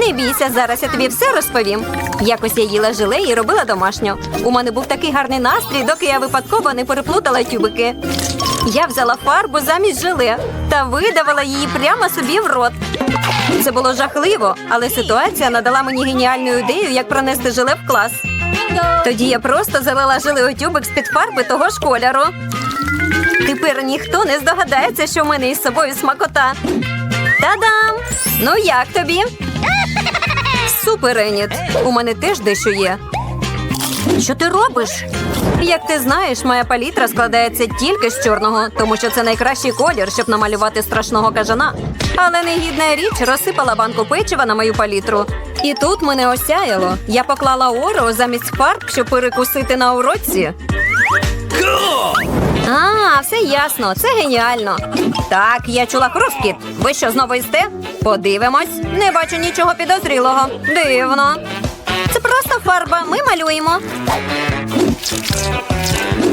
Не бійся, зараз я тобі все розповім. Якось я їла желе і робила домашню. У мене був такий гарний настрій, доки я випадково не переплутала тюбики. Я взяла фарбу замість желе та видавала її прямо собі в рот. Це було жахливо, але ситуація надала мені геніальну ідею, як пронести желе в клас. Тоді я просто залила желе тюбик з-під фарби того ж кольору. Тепер ніхто не здогадається, що в мене із собою смакота. Та-дам! Ну як тобі? Супер, Еніт. У мене теж дещо є. Що ти робиш? Як ти знаєш, моя палітра складається тільки з чорного, тому що це найкращий колір, щоб намалювати страшного кажана. Але негідна річ розсипала банку печива на мою палітру. І тут мене осяяло. Я поклала орео замість фарб, щоб перекусити на уроці. А, все ясно, це геніально. Так, я чула хрускіт. Ви що знову їсте? Подивимось. Не бачу нічого підозрілого. Дивно. Це просто фарба. Ми малюємо.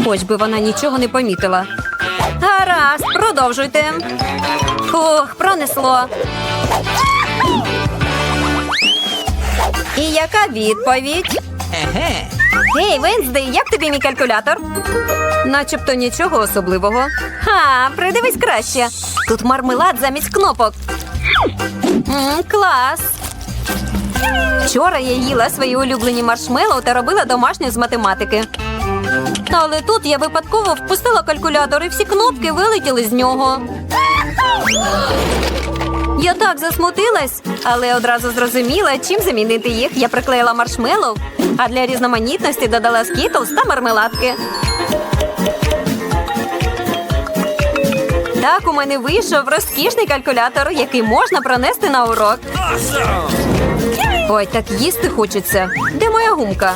Хоч би вона нічого не помітила. Гаразд, продовжуйте. Фух, пронесло. І яка відповідь? Гей, Венздей, як тобі мій калькулятор? Начебто нічого особливого. Ха, придивись краще. Тут мармелад замість кнопок. М, клас. Вчора я їла свої улюблені маршмеллоу та робила домашню з математики. Але тут я випадково впустила калькулятор і всі кнопки вилетіли з нього. Я так засмутилась, але одразу зрозуміла, чим замінити їх. Я приклеїла маршмеллоу, а для різноманітності додала скітлс та мармеладки. Так у мене вийшов розкішний калькулятор, який можна пронести на урок. Ой, так їсти хочеться. Де моя гумка?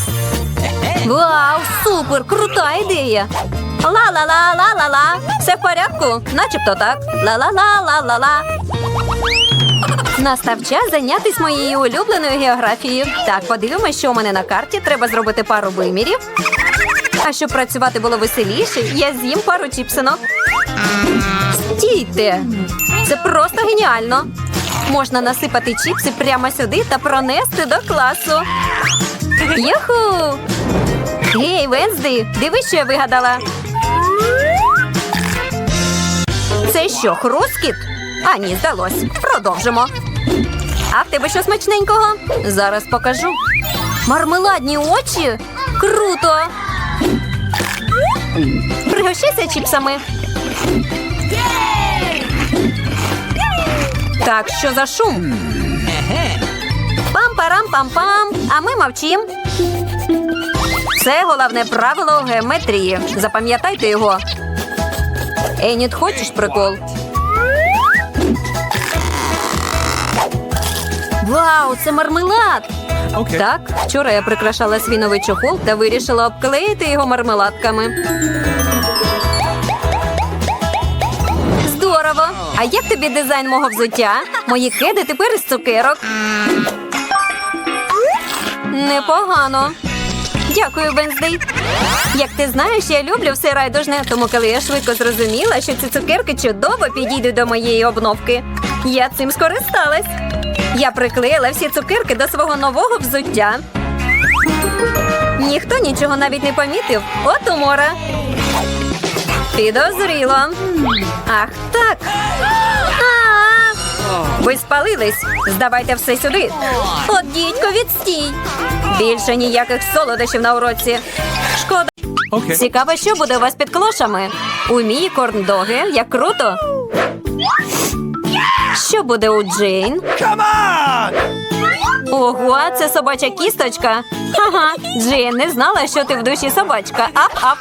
Вау, супер! Крута ідея! Ла-ла-ла-ла-ла-ла. Все в порядку? Начебто так. Ла-ла-ла-ла-ла-ла. Настав час зайнятися моєю улюбленою географією. Так, подивимось, що у мене на карті. Треба зробити пару вимірів. А щоб працювати було веселіше, я з'їм пару чіпсинок. Стійте! Це просто геніально. Можна насипати чіпси прямо сюди та пронести до класу. Юху! Гей, Венсди, дивись, що я вигадала. Це що, хрускіт? А ні, здалось. Продовжимо. А в тебе що смачненького? Зараз покажу. Мармеладні очі? Круто! Пригощайся чіпсами. Так, що за шум? Пам-парам-пам-пам. А ми мовчим. Це головне правило геометрії. Запам'ятайте його. Еніт, хочеш прикол? Вау, це мармелад! Okay. Так, вчора я прикрашала свій новий чохол та вирішила обклеїти його мармеладками. Здорово! А як тобі дизайн мого взуття? Мої кеди тепер із цукерок. Непогано. Дякую, Венздей. Як ти знаєш, я люблю все райдужне, тому коли я швидко зрозуміла, що ці цукерки чудово підійдуть до моєї обновки, я цим скористалась. Я приклеїла всі цукерки до свого нового взуття. Ніхто нічого навіть не помітив. От умора. Підозріло. Ах, так. Ви спалились. Здавайте все сюди. От дідько, відстій. Більше ніяких солодощів на уроці. Шкода. Okay. Цікаво, що буде у вас під клошами. У мій корндоги, як круто. Що буде у Джейн? Ого, це собача кісточка. Ага, Джейн не знала, що ти в душі собачка. Ап-ап.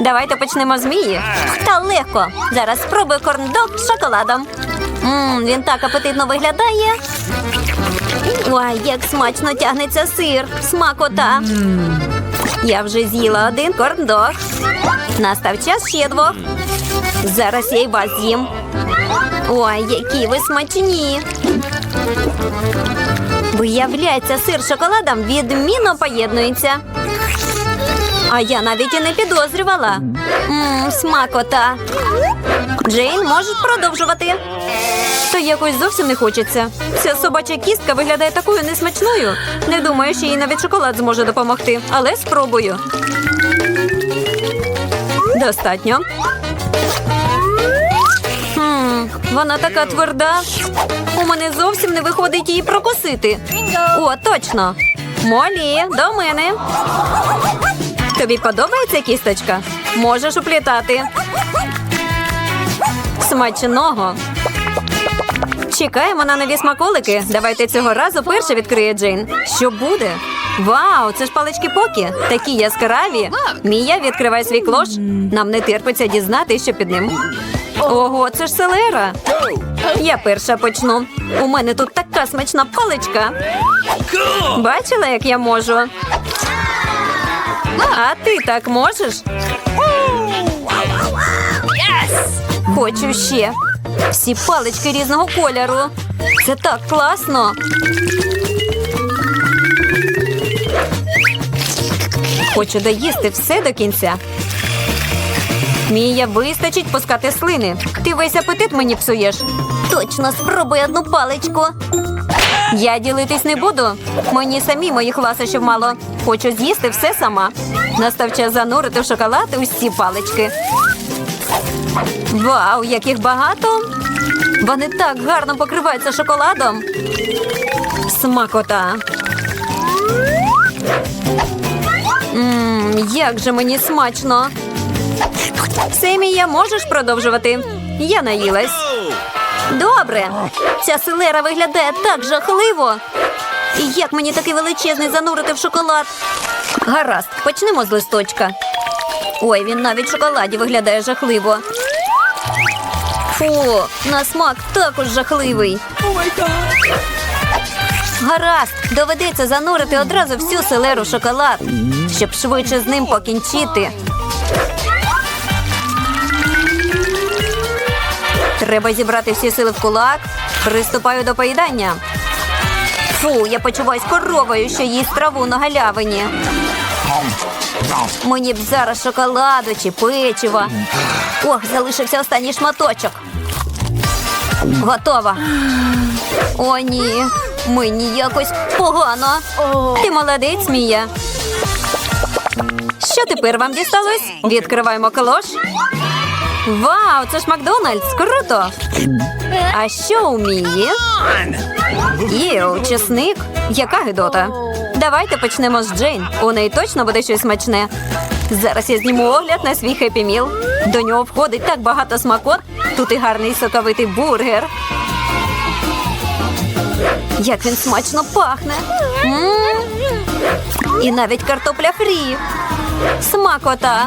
Давайте почнемо з Мії. Та легко. Зараз спробую корндог з шоколадом. Мм, він так апетитно виглядає. Ой, як смачно тягнеться сир. Смакота. Я вже з'їла один корндог. Настав час ще двох. Зараз я й вас з'їм. Ой, які ви смачні. Виявляється, сир з шоколадом відмінно поєднується. А я навіть і не підозрювала. Мм, смакота. Джейн можеш продовжувати. Та якось зовсім не хочеться. Ця собача кістка виглядає такою несмачною. Не думаю, що їй навіть шоколад зможе допомогти, але спробую. Достатньо. Хм, вона така тверда. У мене зовсім не виходить її прокусити. О, точно. Молі, до мене. Тобі подобається кісточка? Можеш уплітати. Смачного. Чекаємо на нові смаколики. Давайте цього разу перше відкриє Джейн. Що буде? Вау, це ж палички покі. Такі яскраві. Мія, відкривай свій клош. Нам не терпиться дізнати, що під ним. Ого, це ж селера. Я перша почну. У мене тут така смачна паличка. Бачила, як я можу? А ти так можеш? Хочу ще. Всі палички різного кольору. Це так класно. Хочу доїсти все до кінця. Мія, вистачить пускати слини. Ти весь апетит мені псуєш. Точно спробуй одну паличку. Я ділитись не буду. Мені самі моїх ласощів мало. Хочу з'їсти все сама. Настав час занурити в шоколад усі палички. Вау, яких багато! Вони так гарно покриваються шоколадом. Смакота. Мм, як же мені смачно. Семія, можеш продовжувати? Я наїлась. Добре. Ця селера виглядає так жахливо. І як мені такий величезний занурити в шоколад? Гаразд, почнемо з листочка. Ой, він навіть в шоколаді виглядає жахливо. Фу, на смак також жахливий. Гаразд, доведеться занурити одразу всю селеру в шоколад, щоб швидше з ним покінчити. Треба зібрати всі сили в кулак. Приступаю до поїдання. Фу, я почуваюсь коровою, що їсть траву на галявині. Мені б зараз шоколаду чи печива. Ох, залишився останній шматочок. Готова. О, ні. Мені якось погано. Ти молодець, Мія. Що тепер вам дісталось? Відкриваємо калош. Вау, це ж Макдональдс! Круто! А що у Мії? Єу, чесник. Яка гидота? Давайте почнемо з Джейн. У неї точно буде щось смачне. Зараз я зніму огляд на свій хеппі міл. До нього входить так багато смакот. Тут і гарний соковитий бургер. Як він смачно пахне. М. І навіть картопля фрі. Смакота.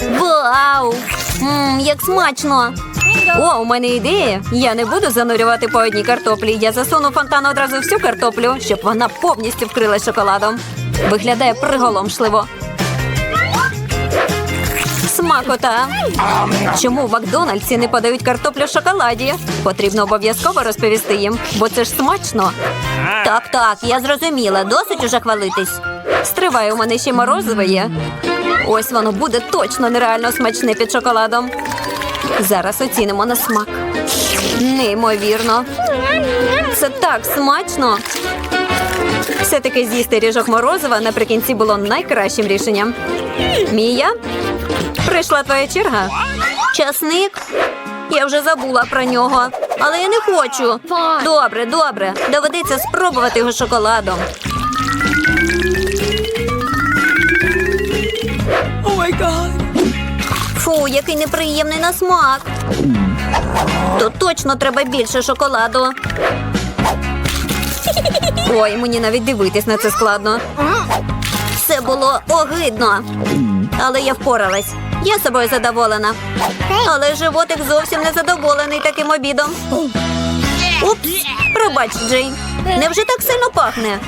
Вау! Мм, як смачно! О, у мене ідея. Я не буду занурювати по одній картоплі. Я засуну фонтан одразу всю картоплю, щоб вона повністю вкрилась шоколадом. Виглядає приголомшливо. Смакота. Чому в Макдональдсі не подають картоплю в шоколаді? Потрібно обов'язково розповісти їм, бо це ж смачно. Так, так, я зрозуміла. Досить уже хвалитись. Стривай, у мене ще морозиво є. Ось воно буде точно нереально смачне під шоколадом. Зараз оцінимо на смак. Неймовірно. Це так смачно. Все-таки з'їсти ріжок морозива наприкінці було найкращим рішенням. Мія, прийшла твоя черга. Часник? Я вже забула про нього, але я не хочу. Добре, добре. Доведеться спробувати його шоколадом. Фу, який неприємний на смак. То точно треба більше шоколаду. Ой, мені навіть дивитись на це складно. Це було огидно. Але я впоралась. Я собою задоволена. Але животик зовсім не задоволений таким обідом. Упс, пробач, Джейн. Невже так сильно пахне?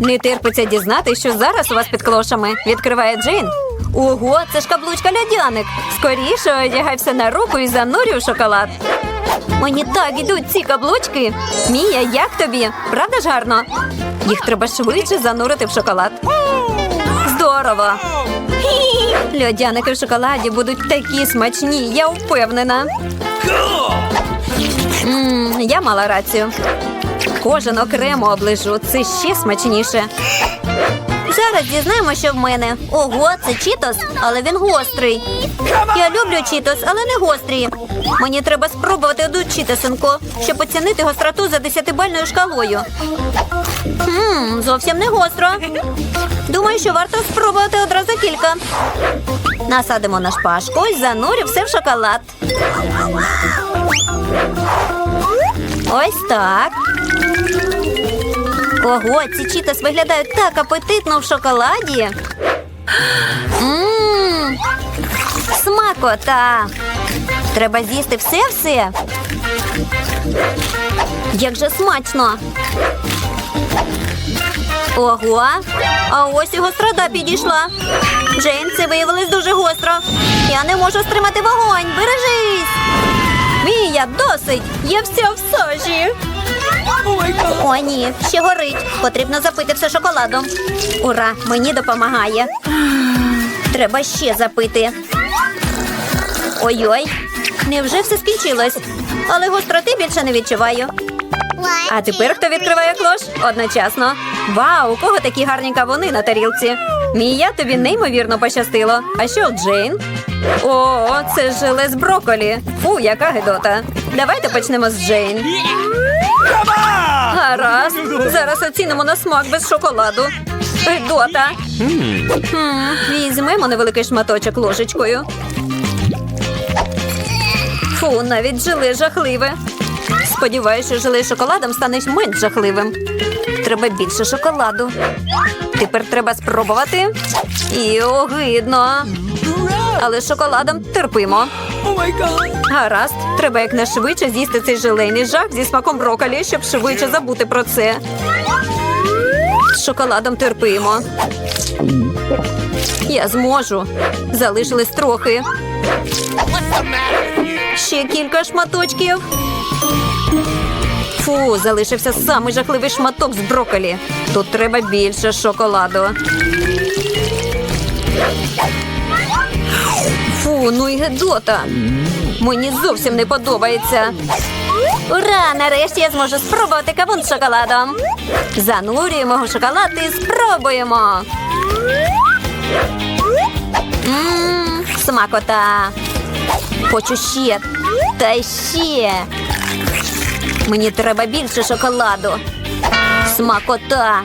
Не терпиться дізнати, що зараз у вас під клошами. Відкриває Джейн. Ого, це ж каблучка льодяник. Скоріше одягай все на руку і занурюй у шоколад. Мені так ідуть ці каблучки. Мія, як тобі? Правда ж гарно? Їх треба швидше занурити в шоколад. Здорово! Льодяники в шоколаді будуть такі смачні, я впевнена. Мм, я мала рацію. Кожен окремо оближу. Це ще смачніше. Зараз дізнаємо, що в мене. Ого, це чітос, але він гострий. Я люблю чітос, але не гострі. Мені треба спробувати одну чітосинку, щоб оцінити гостроту за десятибальною шкалою. Ммм, зовсім не гостро. Думаю, що варто спробувати одразу кілька. Насадимо на шпажку і занурю все в шоколад. Ось так. Ого, ці чітос виглядають так апетитно в шоколаді. Ммм, смакота. Треба з'їсти все-все. Як же смачно. Ого, а ось і гострота підійшла. Джейн, це виявилось дуже гостро. Я не можу стримати вогонь. Бережись. Мія, досить! Я вся в сажі. О, ні, ще горить. Потрібно запити все шоколадом. Ура, мені допомагає. Треба ще запити. Ой-ой, невже все скінчилось? Але гостроти більше не відчуваю. А тепер хто відкриває клош? Одночасно. Вау, у кого такі гарні кавуни на тарілці? Мія, тобі неймовірно пощастило. А що Джейн? О, це желе з броколі. Фу, яка гидота. Давайте почнемо з Джейн. Гаразд. Зараз оцінимо на смак без шоколаду. Гидота. Візьмемо невеликий шматочок ложечкою. Фу, навіть желе жахливе. Сподіваюся, що желе шоколадом стане менш жахливим. Треба більше шоколаду. Тепер треба спробувати. І огидно. Але з шоколадом терпимо. Гаразд, треба якнайшвидше з'їсти цей желейний жах зі смаком броколі, щоб швидше забути про це. З шоколадом терпимо. Я зможу. Залишилось трохи. Ще кілька шматочків. Фу, залишився самий жахливий шматок з броколі. Тут треба більше шоколаду. Фу, ну і гедота. Мені зовсім не подобається. Ура! Нарешті я зможу спробувати кавун з шоколадом. Занурюємо шоколад і спробуємо. Ммм, смакота. Хочу ще. Та ще. Мені треба більше шоколаду. Смакота.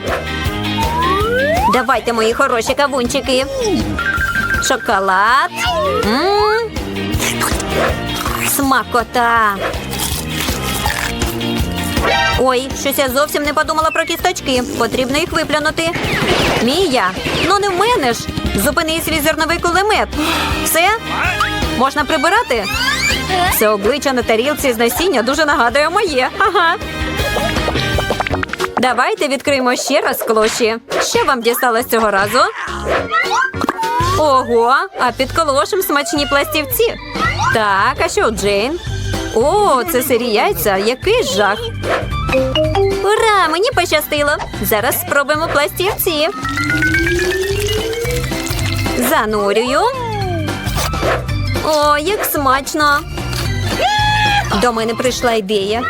Давайте, мої хороші кавунчики. Шоколад. Смакота. Ой, щось я зовсім не подумала про кісточки. Потрібно їх виплюнути. Мія, ну не в мене ж. Зупини свій зерновий кулемет. Все? Можна прибирати? Це обличчя на тарілці з насіння дуже нагадує моє. Ага. Давайте відкриємо ще раз клоші. Що вам дісталось цього разу? Ого, а під колошем смачні пластівці. Так, а що Джейн? О, це сирі яйця. Який жах. Ура! Мені пощастило. Зараз спробуємо пластівці. Занурюю. О, як смачно. До мене прийшла ідея.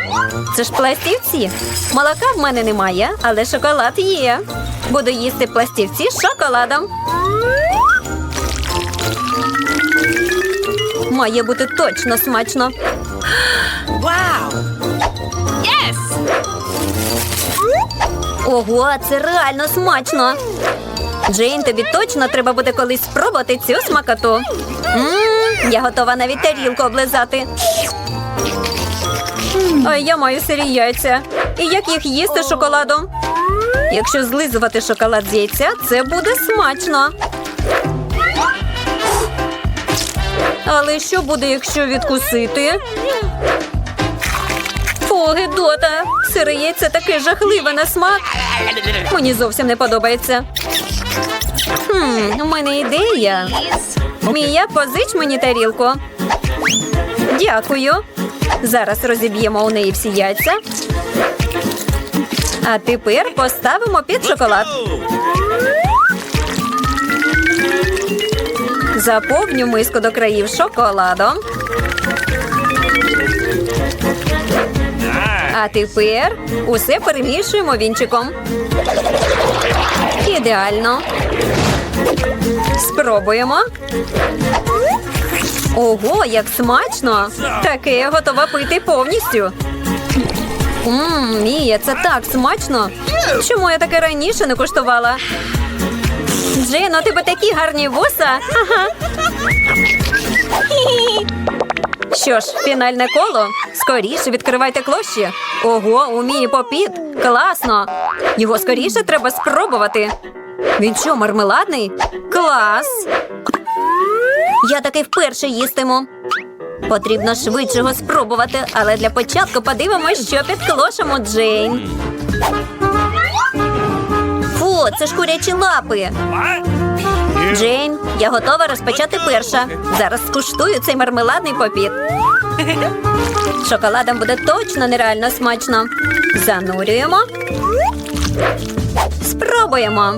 Це ж пластівці. Молока в мене немає, але шоколад є. Буду їсти пластівці з шоколадом. Має бути точно смачно. Вау! Ого, це реально смачно. Джейн, тобі точно треба буде колись спробувати цю смакоту. Мм, я готова навіть тарілку облизати. А я маю сирі яйця. І як їх їсти з шоколадом? Якщо злизувати шоколад з яйця, це буде смачно. Але що буде, якщо відкусити? Фу, гидота! Сире яйце таке жахливе на смак. Мені зовсім не подобається. Хм, у мене ідея. Мія, позич мені тарілку. Дякую. Зараз розіб'ємо у неї всі яйця. А тепер поставимо під шоколад. Заповню миску до країв шоколадом. А тепер усе перемішуємо вінчиком. Ідеально. Спробуємо. Ого, як смачно! Таке я готова пити повністю. Ммм, Мія, це так смачно. Чому я таке раніше не куштувала? Джейн, у тебе такі гарні вуса. Ага. Що ж, фінальне коло. Скоріше відкривайте клощі. Ого, у Мії попіт. Класно. Його скоріше треба спробувати. Він що, мармеладний? Клас. Я таки вперше їстиму. Потрібно швидше його спробувати, але для початку подивимось, що під клошем у Джейн. Фу, це ж курячі лапи. Джейн, я готова розпочати перша. Зараз скуштую цей мармеладний попіт. Шоколадом буде точно нереально смачно. Занурюємо. Спробуємо.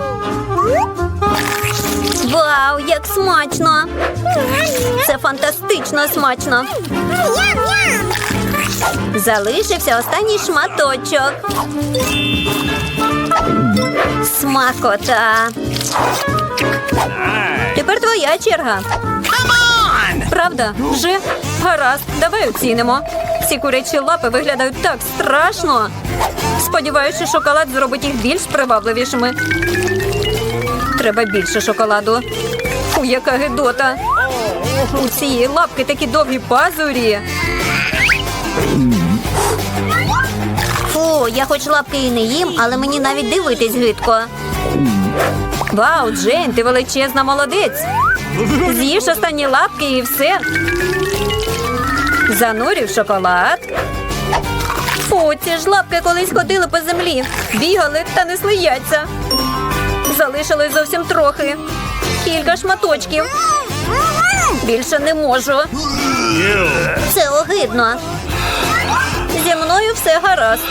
Вау, як смачно! Це фантастично смачно. Залишився останній шматочок. Смакота. Тепер твоя черга. Правда? Вже? Гаразд, давай оцінимо. Ці курячі лапи виглядають так страшно. Сподіваюся, шоколад зробить їх більш привабливішими. Треба більше шоколаду. Фу, яка гидота. У цієї лапки такі довгі пазурі. Фу, я хоч лапки і не їм, але мені навіть дивитись гидко. Вау, Джейн, ти величезна молодець. З'їж останні лапки і все. Занурив шоколад. Фу, ці ж лапки колись ходили по землі, бігали та несли яйця. Залишилось зовсім трохи. Кілька шматочків. Більше не можу. Це огидно. Зі мною все гаразд.